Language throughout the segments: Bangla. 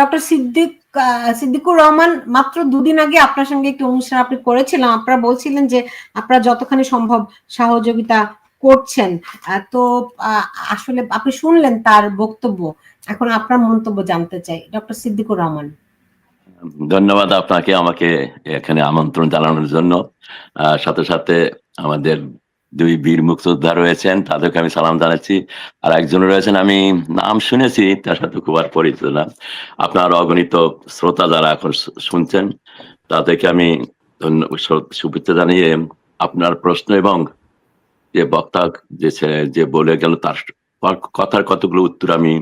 ডক্টর সিদ্দিক সিদ্দিকুর রহমান মাত্র দুদিন আগে আপনার সঙ্গে একটি অনুষ্ঠান আপনি করেছিলাম আপনারা বলছিলেন যে আপনারা যতখানি সম্ভব সহযোগিতা করছেন। তো আসলে আপনি শুনলেন তার বক্তব্য। এখন আপনার মন্তব্য জানতে চাই। ডক্টর সিদ্দিকুর রহমান। ধন্যবাদ আপনাকে আমাকে এখানে আমন্ত্রণ জানানোর জন্য। সাথে সাথে আমাদের দুই বীর মুক্তিযোদ্ধা রয়েছেন, তাদেরকে আমি সালাম জানাচ্ছি। আর একজন রয়েছেন, আমি নাম শুনেছি, তার সাথে খুব আর পরিচিত না। আপনার অগণিত শ্রোতা যারা এখন শুনছেন, তাদেরকে আমি শুভেচ্ছা জানিয়ে আপনার প্রশ্ন এবং যে বক্তা যে যে বলে গেল, তার কথার কতগুলো উত্তর আমি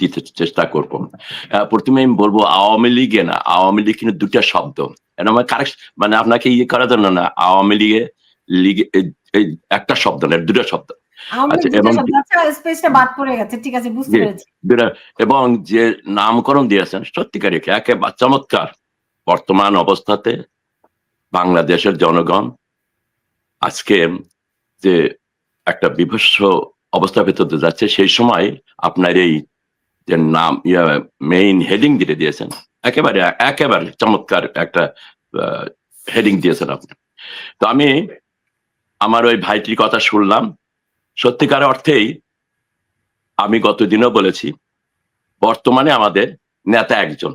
দিতে চেষ্টা করব। প্রথমে আমি বলব, আওয়ামী লীগে না, আওয়ামী লীগ কিন্তু দুটা শব্দ। আমার কারেক্ট মানে আপনাকে ইয়ে করার জন্য না, আওয়ামী লীগে লীগে একটা শব্দ না দুটা শব্দ। আচ্ছা, লীগ এবং- যে নামকরণ দিয়েছেন সত্যিকার একেবারে চমৎকার। বর্তমান অবস্থাতে বাংলাদেশের জনগণ আজকে যে একটা বিভৎস অবস্থার ভেতর যাচ্ছে সেই সময় আপনার এই যে নাম মেইন হেডিং দিতে দিয়েছেন একেবারে একেবারে চমৎকার একটা হেডিং দিয়েছেন আপনি। তো আমি আমার ওই ভাইটির কথা শুনলাম। সত্যিকার অর্থেই আমি গতদিনও বলেছি, বর্তমানে আমাদের নেতা একজন।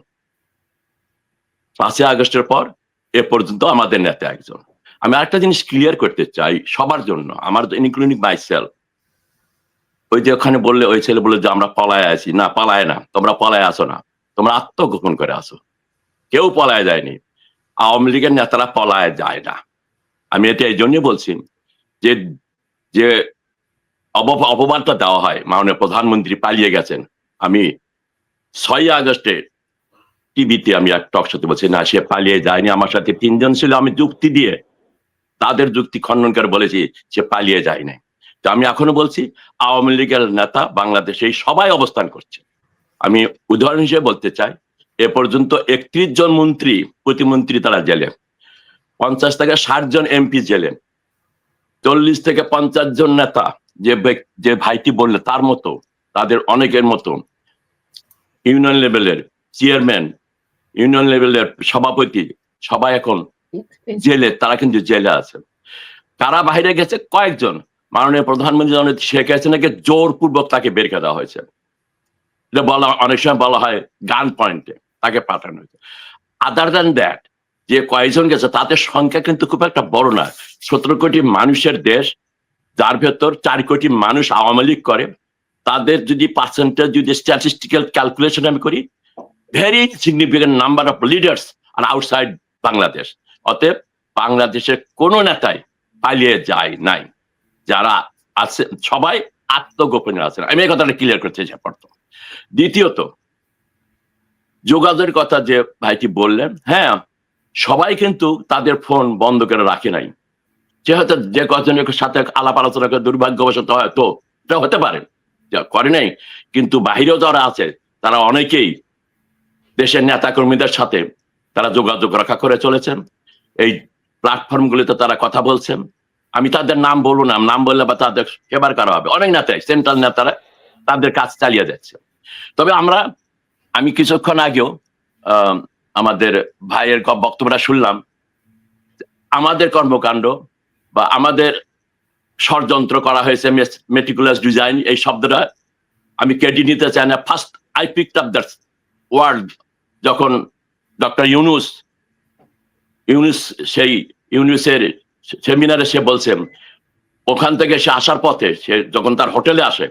পাঁচই আগস্টের পর এ পর্যন্ত আমাদের নেতা একজন। আমি আরেকটা জিনিস ক্লিয়ার করতে চাই সবার জন্য, আমার ইনক্লুডিং মাইসেল ওই যে ওখানে বললে, ওই ছেলে বলে যে, আমরা পলায় আছি। না, পালায় না, তোমরা পলায় আসো না। তোমরা আত্মগোপন করে আসো। কেউ পলায় যায়নি। আওয়ামী লীগের নেতারা পলায় যায় না। আমি এটা এই জন্যই বলছি যে যে অপমানটা দেওয়া হয়, মাননীয় প্রধানমন্ত্রী পালিয়ে গেছেন, আমি ছয় আগস্টে টিভিতে আমি এক টক সাথে বলছি, না, সে পালিয়ে যায়নি, আমার সাথে তিনজন ছিল, আমি যুক্তি দিয়ে তাদের যুক্তি খণ্ডন করে বলেছি, সে পালিয়ে যায় নাই। তো আমি এখনও বলছি, আওয়ামী লীগের নেতা বাংলাদেশে সবাই অবস্থান করছে। আমি উদাহরণ হিসেবে বলতে চাই, এ পর্যন্ত একত্রিশ জন মন্ত্রী, প্রতিমন্ত্রী তারা জেলে, পঞ্চাশ থেকে ষাট জন এমপি জেলে চল্লিশ থেকে পঞ্চাশ জন নেতা যে যে ভাইটি বললে তার মতো, তাদের অনেকের মতো, ইউনিয়ন লেভেলের চেয়ারম্যান, ইউনিয়ন লেভেলের সভাপতি, সবাই এখন জেলে, তারা কিন্তু জেলে আছে। কারা বাইরে গেছে? কয়েকজন। মাননীয় প্রধানমন্ত্রী শেখ হাসিনাকে জোরপূর্বক তাকে বের করে দেওয়া হয়েছে। এটা বলা, অনেক সময় বলা হয় গান পয়েন্টে, তাকে পাঠানো হয়েছে। আদার দ্যান দ্যাট যে কয়েকজন গেছে, তাদের সংখ্যা কিন্তু খুব একটা বড় না। সতেরো কোটি মানুষের দেশ, যার ভেতর চার কোটি মানুষ আওয়ামী লীগ করে। তাদের যদি পার্সেন্টেজ যদি স্ট্যাটিস্টিক্যাল ক্যালকুলেশন আমি করি very significant number of leaders R outside Bangladesh অতএব বাংলাদেশের কোনো নেতাই পালিয়ে যায় নাই। যারা আছে, সবাই আত্মগোপনে আছেন আমি এই কথাটা ক্লিয়ার করতে চাই প্রথম দ্বিতীয়ত, যোগাযোগের কথা যে ভাইটি বললেন হ্যাঁ সবাই কিন্তু তাদের ফোন বন্ধ করে রাখে নাই। যে হয়তো যে কজনের সাথে আলাপ আলোচনা করে দুর্ভাগ্যবশত হয়তো এটা হতে পারে। করে নাই। কিন্তু বাহিরেও যারা আছে, তারা অনেকেই দেশের নেতা কর্মীদের সাথে তারা যোগাযোগ রক্ষা করে চলেছেন। এই প্ল্যাটফর্মগুলিতে তারা কথা বলছেন। আমি তাদের নাম বলব না। নাম বললে বা তাদের ফেভার করা হবে? অনেক নেতাই সেন্ট্রাল নেতারা তাদের কাজ চালিয়ে যাচ্ছে। তবে আমরা, আমি কিছুক্ষণ আগেও আমাদের ভাইয়ের বক্তব্যটা শুনলাম। আমাদের কর্মকাণ্ড বা আমাদের ষড়যন্ত্র করা হয়েছে মেটিকুলাস ডিজাইন এই শব্দটা আমি ক্রেডিট নিতে চাই না। First I pick up that word যখন ডক্টর ইউনুস ইউনুস সেই, ইউনুসের সেমিনারে সে বলছেন ওখান থেকে সে আসার পথে সে যখন তার হোটেলে আসে,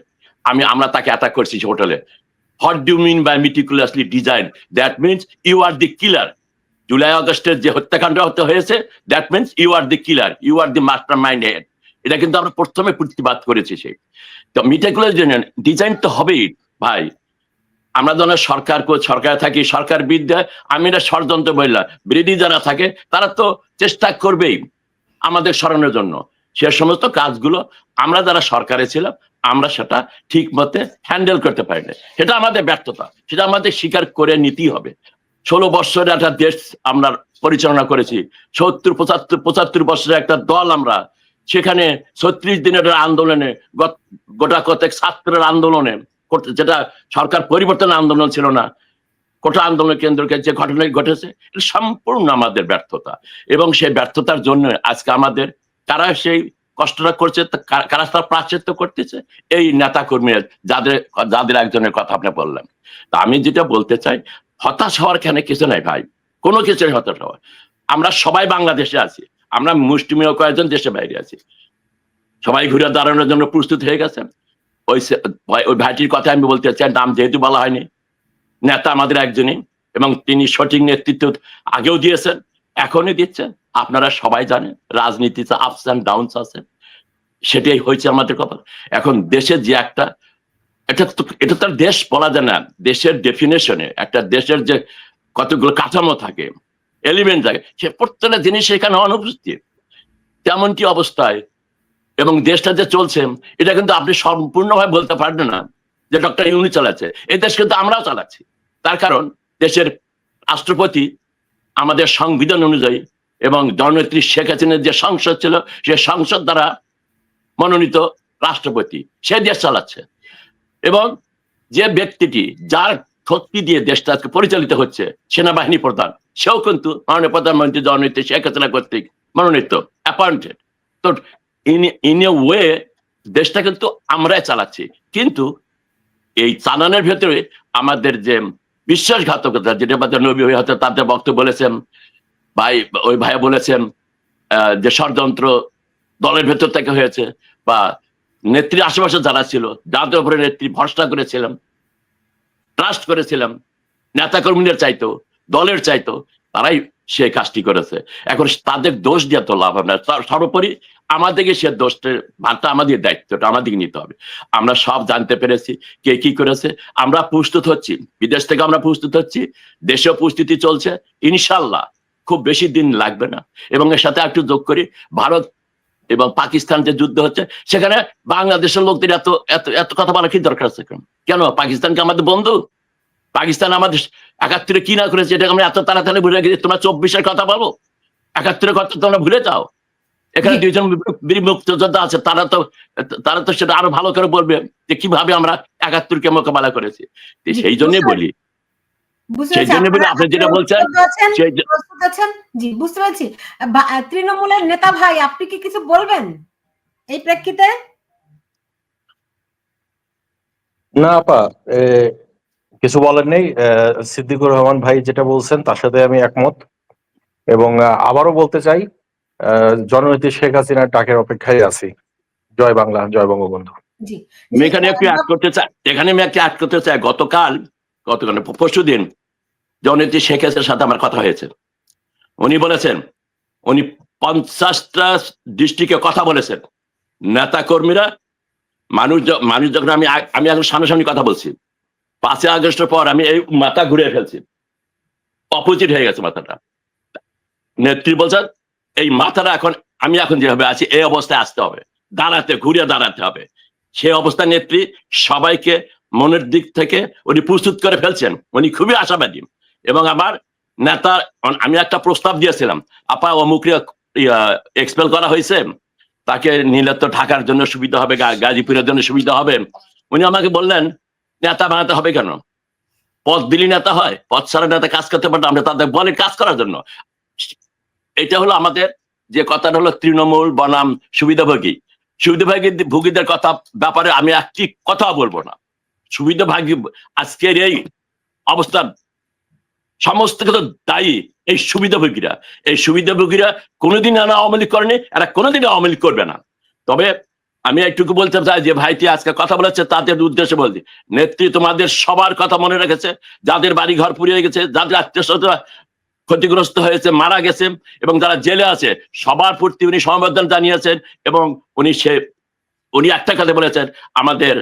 আমি, আমরা তাকে অ্যাটাক করছি সে হোটেলে। What do mean by meticulously design that means you are the killer July আগস্টের যে হত্যাকাণ্ড হতে হয়েছে that means you are the killer you are the mastermind head এটা কিন্তু আমরা প্রথমে প্রতিবাদ করেছি সেই। তো মিটিকুলাস ডিজাইন তো হবেই, ভাই। আমরা যখন সরকার সরকারে থাকি, সরকার বিদ্যা আমি এটা ষড়যন্ত্র বললাম বিরোধী যারা থাকে, তারা তো চেষ্টা করবেই আমাদের সরানোর জন্য। সে সমস্ত কাজগুলো আমরা যারা সরকারে ছিলাম আমরা সেটা ঠিক মতে হ্যান্ডেল করতে পারি না সেটা আমাদের ব্যর্থতা। সেটা আমাদের স্বীকার করে নিতেই হবে। ষোলো বছরের একটা দেশ আমরা পরিচালনা করেছি। সত্তর, পঁচাত্তর পঁচাত্তর বছরের একটা দল আমরা। সেখানে ছত্রিশ দিনের আন্দোলনে গোটা কতক ছাত্রের আন্দোলনে যেটা সরকার পরিবর্তন আন্দোলন ছিল না, কোটা আন্দোলন কেন্দ্রকে যে ঘটনা ঘটেছে, এটা সম্পূর্ণ আমাদের ব্যর্থতা। এবং সেই ব্যর্থতার জন্য আজকে আমাদের, তারা সেই কষ্টটা করছে কারা তার প্রাচিত্য করতেছে? এই নেতা কর্মীরা যাদের যাদের একজনের কথা আপনি বললেন। তা আমি যেটা বলতে চাই, হতাশ হওয়ার কেন কিছু নাই ভাই। কোনো কিছু হতাশ হওয়ার আমরা সবাই বাংলাদেশে আছি। আমরা মুষ্টিমেয় কয়েকজন দেশে বাইরে আছি। সবাই ঘুরে দাঁড়ানোর জন্য প্রস্তুত হয়ে ওই ওই- ওই ভাইটির কথা আমি বলতে চাই, নাম যেহেতু বলা হয়নি। নেতা আমাদের একজনই এবং তিনি সঠিক নেতৃত্ব আগেও দিয়েছেন। এখনই দিচ্ছেন? আপনারা সবাই জানেন, রাজনীতিতে আপস অ্যান্ড ডাউনস আছে। সেটাই হয়েছে আমাদের কথা। এখন দেশে যে একটা, এটা তো, এটা তার দেশ বলা যায় না। দেশের ডেফিনেশনে একটা দেশের যে কতগুলো কাঠামো থাকে এলিমেন্ট থাকে, সে প্রত্যেকটা জিনিস এখানে অনুপস্থিত। তেমন কি অবস্থায়? এবং দেশটা যে চলছে, এটা কিন্তু আপনি সম্পূর্ণভাবে বলতে পারবেন না যে ডক্টর ইউনি চালাচ্ছে। এই দেশ কিন্তু আমরাও চালাচ্ছি। তার কারণ দেশের রাষ্ট্রপতি আমাদের সংবিধান অনুযায়ী এবং জননেত্রী শেখ হাসিনার যে সংসদ ছিল, সে সংসদ দ্বারা মনোনীত রাষ্ট্রপতি, সে দেশ চালাচ্ছে। এবং যে ব্যক্তিটি যার শক্তি দিয়ে দেশটা আজকে পরিচালিত হচ্ছে, সেনাবাহিনী প্রধান, সেও কিন্তু মাননীয় প্রধানমন্ত্রী জননেত্রী শেখ হাসিনা কর্তৃক মনোনীত অ্যাপয়েন্টেড তো ইন ইন এ ওয়ে দেশটা কিন্তু আমরাই চালাচ্ছি। কিন্তু এই চালানোর ভেতরে আমাদের যে বিশ্বাসঘাতকতা, যেটা আমাদের নবী হয়ে হয়তো তাদের বক্তব্য বলেছেন, ভাই, ওই ভাই বলেছেন যে ষড়যন্ত্র দলের ভেতর থেকে হয়েছে বা নেত্রী আশেপাশে যারা ছিল, যাদের উপরে নেত্রী ভরসা করেছিলাম ট্রাস্ট করেছিলাম নেতা কর্মীদের চাইতো, দলের চাইতো, তারাই সেই কাজটি করেছে। এখন তাদের দোষ দিয়ে তো লাভ হবে না। সর্বোপরি আমাদেরকে সে দোষের ভাগটা আমাদের দায়িত্বটা আমাদেরকে নিতে হবে। আমরা সব জানতে পেরেছি, কে কি করেছে। আমরা প্রস্তুত হচ্ছি, বিদেশ থেকে আমরা প্রস্তুত হচ্ছি, দেশেও প্রস্তুতি চলছে, ইনশাল্লাহ খুব বেশি দিন লাগবে না। এবং এর সাথে একটু যোগ করি, ভারত এবং পাকিস্তান যে যুদ্ধ হচ্ছে, সেখানে বাংলাদেশের লোকদের এত এত এত কথা বলা কি দরকার আছে? কেন? কেন পাকিস্তানকে আমাদের বন্ধু? পাকিস্তান আমাদের একাত্তরে কি না করেছে এটা আমরা এত তাড়াতাড়ি ভুলে গেছি, তোমরা চব্বিশের কথা বলো। একাত্তরের কথা তোমরা ভুলে যাও। এখানে দুইজন মুক্তিযোদ্ধা আছে তারা তো তারা তো সেটা আরও ভালো করে বলবে যে কীভাবে আমরা একাত্তরকে মোকাবেলা করেছি। সেই জন্যই বলি। সেই জন্য বলি আপনি যেটা বলছেন জি বুঝতে পারছি। তৃণমূলের নেতা ভাই আপনি কি কিছু বলবেন এই প্রেক্ষিতে? না আপা এ, কিছু বলার নেই। সিদ্দিকুর রহমান ভাই যেটা বলছেন তার সাথে আমি একমত। এবং আবারও বলতে চাই আহ, জননেত্রী শেখ হাসিনার ডাকের অপেক্ষায় আছি। জয় বাংলা জয় বঙ্গবন্ধু। আমি এখানে একটু অ্যাড করতে চাই এখানে আমি একটু অ্যাড করতে চাই। গতকাল গতকাল পরশু দিন জননেত্রী শেখ হাসিনার সাথে আমার কথা হয়েছে। উনি বলেছেন উনি পঞ্চাশটা ডিস্ট্রিক্টে কথা বলেছেন। নেতা কর্মীরা মানুষ মানুষ যখন আমি আমি এখন সামনাসামনি কথা বলছি পাঁচই আগস্টের পর আমি এই মাথা ঘুরে ফেলছি। অপোজিট হয়ে গেছে মাথাটা। নেত্রী বলছেন এই মাথাটা এখন, আমি এখন যেভাবে আছি, এই অবস্থায় আসতে হবে। দাঁড়াতে ঘুরে দাঁড়াতে হবে। সেই অবস্থা নেত্রী সবাইকে মনের দিক থেকে উনি প্রস্তুত করে ফেলছেন। উনি খুবই আশাবাদী। এবং আমার নেতা, আমি একটা প্রস্তাব দিয়েছিলাম। আপা অমুক এক্সপেল করা হয়েছে। তাকে নিলে তো ঢাকার জন্য সুবিধা হবে গাজীপুরের জন্য সুবিধা হবে। উনি আমাকে বললেন, নেতা বানাতে হবে কেন? পদ দিলি নেতা হয়, পদ ছাড়া নেতা কাজ করতে পারে। আমরা তাদের বলে, কাজ করার জন্য। এটা হলো আমাদের যে কথাটা হলো তৃণমূল বনাম সুবিধাভোগী। সুবিধাভোগী ভোগীদের কথা ব্যাপারে আমি একটি কথা বলব না। সুবিধাভোগী আজকের এই অবস্থা সমস্ত কিছু দায়ী এই সুবিধাভোগীরা। এই সুবিধাভোগীরা কোনোদিন এরা আওয়ামী লীগ করেনি, এরা কোনোদিন আওয়ামী লীগ করবে না। তবে আমি একটুকু বলতে চাই যে ভাইটি আজকে কথা বলেছে, তাদের উদ্দেশ্যে বলছি, নেত্রী তোমাদের সবার কথা মনে রেখেছে, যাদের বাড়ি ঘর পুড়িয়ে গেছে, যাদের আত্মীয় ক্ষতিগ্রস্ত হয়েছে মারা গেছে এবং যারা জেলে আছে সবার প্রতি উনি সমবেদনা জানিয়েছেন এবং উনি সে উনি একটা কথা বলেছেন আমাদের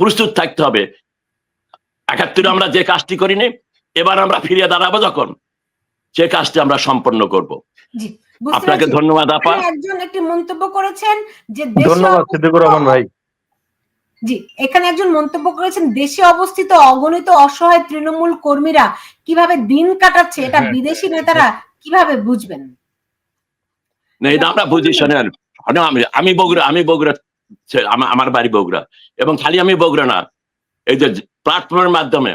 প্রস্তুত থাকতে হবে। একাত্তরে আমরা যে কাজটি করিনি এবার আমরা ফিরিয়ে দাঁড়াবো যখন সে কাজটি আমরা সম্পন্ন করব। আপনাকে ধন্যবাদ আপা। একজন একটি মন্তব্য করেছেন যে ধন্যবাদ সিদ্দিকুর রহমান ভাই। জি এখানে একজন মন্তব্য করেছেন দেশে অবস্থিত অগণিত অসহায় তৃণমূল কর্মীরা কীভাবে দিন কাটাচ্ছে এটা হ্যাঁ। বিদেশি নেতারা কীভাবে বুঝবেন? না এটা আমরা বুঝি শোনেন। আমি আমি বগুড়া আমি বগুড়া আমার বাড়ি বগুড়া। এবং খালি আমি বগুড়া না এই যে প্ল্যাটফর্মের মাধ্যমে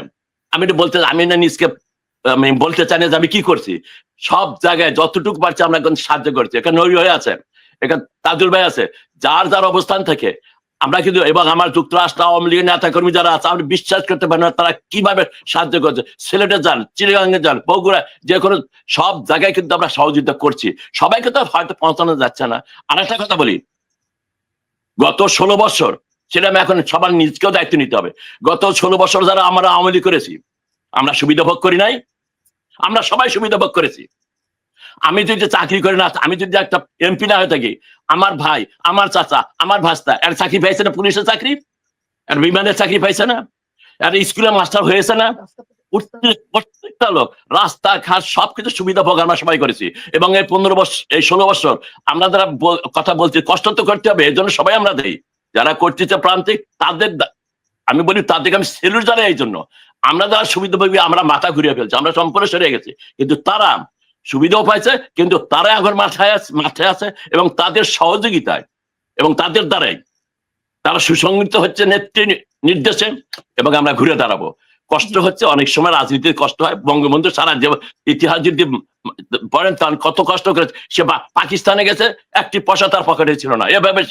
আমি একটু বলতে আমি না নিজকে আমি বলতে চাই না যে আমি কি করছি। সব জায়গায় যতটুকু পারছি আমরা এখন সাহায্য করছি। এখানে নবী হয়ে আছে এখানে তাজুল ভাই আছে যার যার অবস্থান থেকে আমরা কিন্তু এবং আমার যুক্তরাষ্ট্র, আওয়ামী লীগের নেতা কর্মী যারা আছে আপনি বিশ্বাস করতে পারেন না তারা কীভাবে সাহায্য করছে। সিলেটে যান চিড়িয়াঙ্গে যান বগুড়া যে কোনো সব জায়গায় কিন্তু আমরা সহযোগিতা করছি। সবাইকে তো হয়তো পৌঁছানো যাচ্ছে না। আর একটা কথা বলি, গত ষোলো বছর সেটা আমি এখন সবার নিজকেও দায়িত্ব নিতে হবে। গত ষোলো বছর যারা আমরা আওয়ামী করেছি, আমরা সুবিধা ভোগ করি নাই? আমরা সবাই সুবিধা ভোগ করেছি। আমি যদি চাকরি করে না, আমি যদি একটা এমপি না হয়ে থাকি, আমার ভাই, আমার চাচা, আমার ভাস্তা, এর চাকরি পাইছে না পুলিশের চাকরি? আর বিমানের চাকরি পাইছে না? আর স্কুলে মাস্টার হয়েছে না? প্রত্যেকটা লোক, রাস্তা, ঘাট, সবকিছু সুবিধা ভোগ আমরা সবাই করেছি। এবং এই পনেরো বছর, এই ষোলো বছর আমরা যারা কথা বলছি, কষ্ট তো করতে হবে এই জন্য সবাই আমরা দেই। যারা করতেছে প্রান্তিক, তাদের আমি বলি তাদেরকে আমি সেলুট জানাই এই জন্য। আমরা যারা সুবিধা পাবি আমরা মাথা ঘুরিয়ে ফেলছি, আমরা সম্পূর্ণ সরে গেছি। কিন্তু তারা সুবিধাও পাইছে, কিন্তু তারা এখন আছে, মাথায় আছে এবং তাদের সহযোগিতায় এবং তাদের দ্বারাই তারা সুসংগঠিত হচ্ছে নেত্রী নির্দেশে এবং আমরা ঘুরে দাঁড়াবো। কষ্ট হচ্ছে, অনেক সময় রাজনীতির কষ্ট হয়। বঙ্গবন্ধু সারা যে ইতিহাস যদি পড়েন তার কত কষ্ট করেছে সে পাকিস্তানে গেছে, একটি পয়সা তার পকেটে ছিল না। এভাবে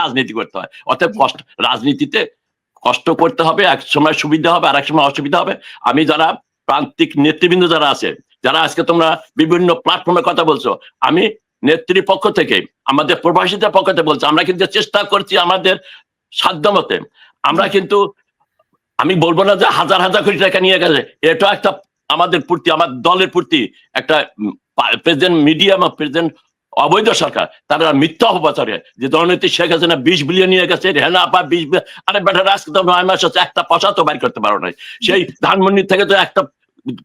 রাজনীতি করতে হয়। অতএব কষ্ট, রাজনীতিতে কষ্ট করতে হবে, এক সময় সুবিধা হবে আর এক সময় অসুবিধা হবে। আমি যারা প্রান্তিক নেতৃবৃন্দ যারা আছে যারা আজকে তোমরা বিভিন্ন প্ল্যাটফর্মে কথা বলছো, আমি নেত্রীর পক্ষ থেকে, আমাদের প্রবাসীদের পক্ষ থেকে বলছি, আমরা কিন্তু চেষ্টা করছি আমাদের সাধ্য মতে। আমরা কিন্তু, আমি বলব না যে হাজার হাজার কোটি টাকা নিয়ে গেছে এটা একটা আমাদের প্রতি, আমার দলের প্রতি একটা প্রেসিডেন্ট মিডিয়া বা প্রেসিডেন্ট অবৈধ সরকার, তারা মিথ্যা অপপ্রচারে, যে দলনীতি শেখ হাসিনা বিশ বিলিয়ন নিয়ে গেছে, রেহানা আপা বিশ আরে বেটা আজকে তো নয় মাস হচ্ছে একটা পয়সা তো বাইর করতে পারো নাই। সেই ধানমন্ডির থেকে তো একটা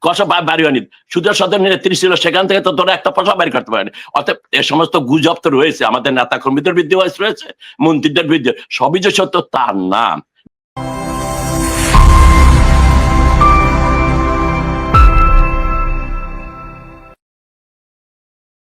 কষা বাড়ি হয়নি সুদের সদর নেত্রী ছিল, সেখান থেকে তো তোরা একটা পয়সা বাড়ি করতে পারেনি। অর্থাৎ এ সমস্ত গুজব তো রয়েছে। আমাদের নেতা কর্মীদের বৃদ্ধি রয়েছে, মন্ত্রীদের বৃদ্ধি সবই যে সত্য তার নাম